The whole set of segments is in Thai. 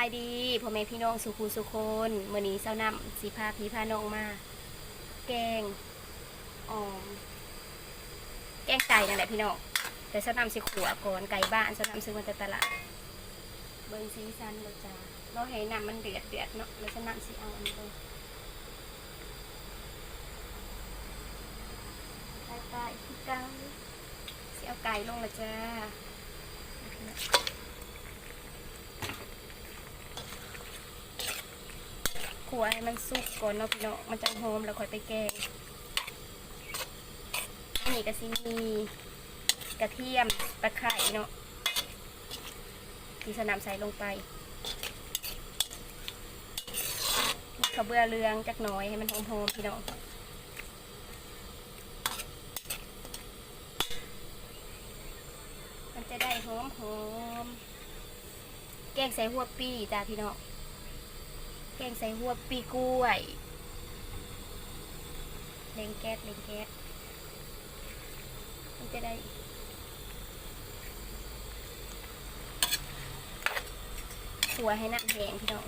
ายดีพ่อแม่พี่น้องสุขูสุคนมื้อนี้เช้านำสิพาพี่พาน้องมา แกงอ่อมแกงไก่นั่นแหละพี่น้องแต่เช้านำสิขัวก่อนไก่บ้านเช้านำซื้อมาจากตลาดเบิ่งสีสันเลยจ้าเราให้น้ำมันเดือดเดือดเนาะแล้วเช้านำสิเอาอันนี้ไก่ไก่เกังสิเอาไก่ลงละจ้า ขัวให้มันสุกก่อนเนาะพี่เนาะมันจะหอมแล้วค่อยไปแกงอันนี้ก็สิมีกระเทียมตะไคร้เนาะที่สนามใส่ลงไปข้าวเบือเรืองจักหน่อยให้มันหอมๆพี่เนาะมันจะได้หอมหอมๆแกงใส่หัวปีจ้าพี่เนาะ กงใส่หัวปีกล้วยเล็งแก๊สเล็งแก๊สมันจะได้ขัวให้น้ำแหงพี่น้อง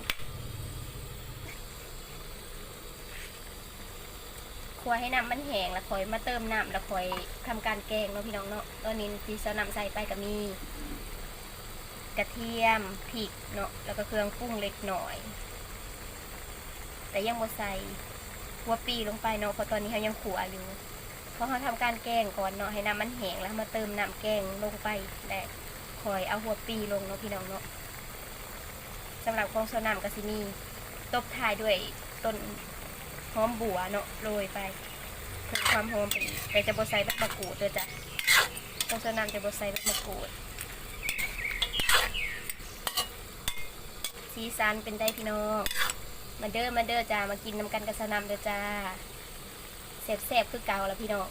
ขัวให้น้ำมันแห้งแล้วคอยมาเติมน้ำแล้วคอยทำการแกงเนาะพี่น้องเนาะตอนนี้ที่จะนำใส่ไปก็มี กระเทียมพริกเนาะแล้วก็เครื่องปรุงเล็กหน่อย แต่ยังบ่ใส่หัวปีลงไปเนาะเพราะตอนนี้เขายังขัวอยู่เพราะเขาทำการแกงก่อนเนาะให้น้ำมันแห้งแล้วมาเติมน้ำแกงลงไปและคอยเอาหัวปีลงเนาะพี่น้องเนาะสำหรับของโซนามก็สิมีตบท้ายด้วยต้นหอมบัวเนาะโรยไปเพิ่มความหอมไปแต่จะบ่ใส่ใบมะกรูดเด้อจ้ะของโซนามจะบ่ใส่ใบมะกรูดสีสันเป็นได้พี่น้อง มาเด้อมาเด้อจ้ามากินน้ำกันกับสนามเด้อจ้าแซ่บๆคือเก่าแล้วพี่น้อง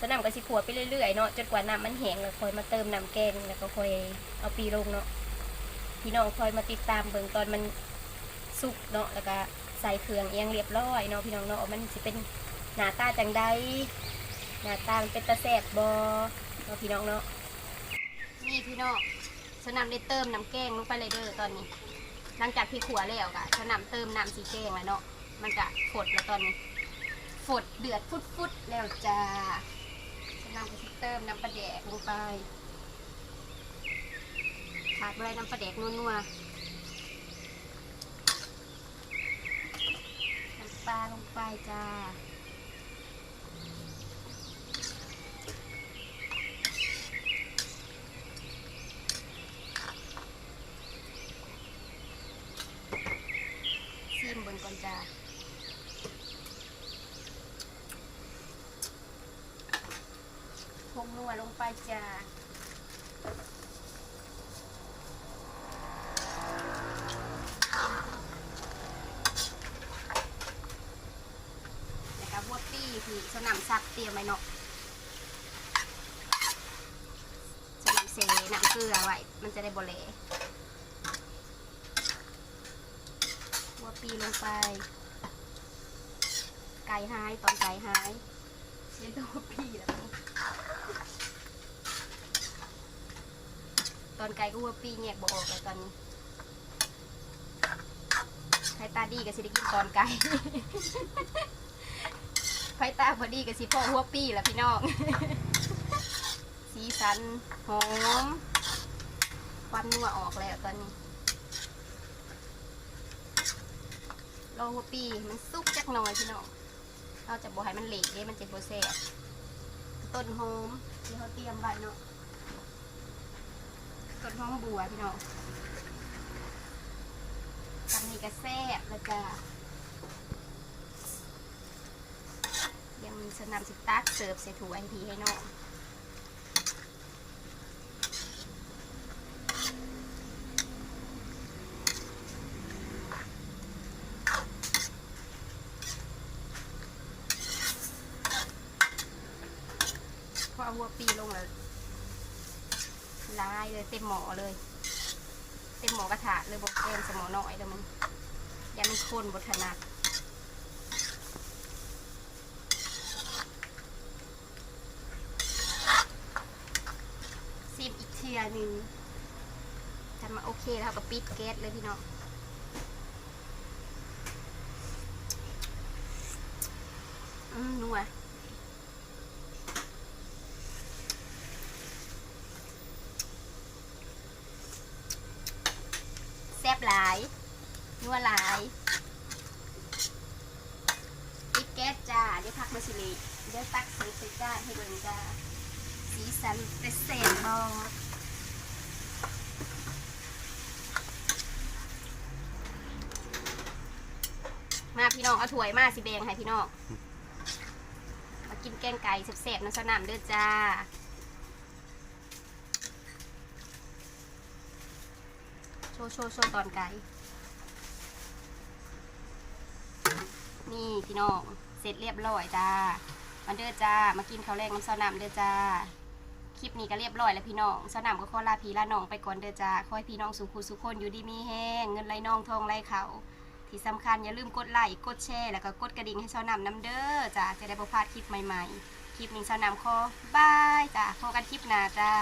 สนามก็สิขัวไปเรื่อยๆเนาะจนกว่าน้ำมันแห้งแล้วค่อยมาเติมน้ำแกงแล้วก็ค่อยเอาปีลงเนาะพี่น้องคอยมาติดตามเบิ่งตอนมันสุกเนาะแล้วก็ใส่เครื่องเอียงเรียบร้อยเนาะพี่น้องเนาะมันสิเป็นหน้าตาจังใดหน้าตาเป็นตาแซ่บบ่เนาะพี่น้องเนาะนี่พี่น้องสนามได้เติมน้ำแกงลงไปเลยเด้อตอนนี้ หลังจากที่ขัวแล้วก็จะนำเติมน้ำสีแกงแล้วเนาะมันก็ฝดแล้วตอนนี้ฝดเดือดฟุดฟุดๆแล้วจ้าจะนำไปเติมน้ำปลาแดกลงไปขาดด้วยน้ำปลาแดกนัวๆน้ำปลาลงไปจ้า ซิมเบนก่อนจ้าพง นัวลงไปจ้าแล้วก็หัวปี้ที่สนามซักเตรียมไว้เนาะสนามเซน้ำเกลือไว้ มันจะได้บเละหัวปีลงไป ไก่หายตอนไก่หายเรียกหัวปีแล้ว ตอนไก่ก็หัวปีแยกบออกเลยตอนนี้ใครตาดีก็สิได้กินตอนไก่ไฟตาพอดีกับสิพ่อหัวปีแหละพี่น้อง สีสันหอมควันนัวออกแล้วตอนนี้รอหัวปีมันสุกจักหน่อยพี่น้องเราจะบอให้มันเหลกเด้มันจะโบแซ่ ต้นหอมที่เขาเตรียมไว้เนาะต้นหอมบัวพี่น้องทำนี่ก็แซ่บแล้วจ้ายังมีสนามสิตักเสิร์ฟใส่ถุงไอพีให้น้อง อเอาหัวปีลงแล้วลายเลยเต็มหมอเลย เต็มหมอกระถาเลยบอกเต็มสมอน่อยแล้วมันยังมีคนบทถนัดซิมอีกเทียหนึ่งทนมาโอเคแล้วก็ปิดแก๊สเลยพี่น้องอืมนัวแซ่ บหลายนัวหลายปิดแก๊สจ้าเดี๋ยวพักมาสิเลยเดี๋ยวตักใส่ใส่จานให้เบิ่งจ้าสีสันเป็นเศษบอมาพี่น้องเอาถ้วยมาสิเบงให้พี่น้องมากินแกงไก่แซ่บๆน้ำสนามเด้อจ้า โช ว์โชว์โชว์ตอนไก่นี่พี่น้องเสร็จเรียบร้อยจ้ามาเด้อจ้ามากินข้าวแรงน้ำสนามเด้อจ้าคลิปนี้ก็เรียบร้อยแล้วพี่น้องสนามก็ขอลาพี่ลาน้องไปก่อนเด้อจ้าขอให้พี่น้องสุขุสุขคนอยู่ดีมีแห้งเงินไหลน้องทองไหลเขาที่สำคัญอย่าลืมกดไลค์กดแชร์แล้วก็กดกระดิ่งให้สนามน้ำเด้อจ้าจะได้บ่พลาดคลิปใหม่ๆ คลิปนี้สนามขอบายจ้าพบกันคลิปหน้าจ้า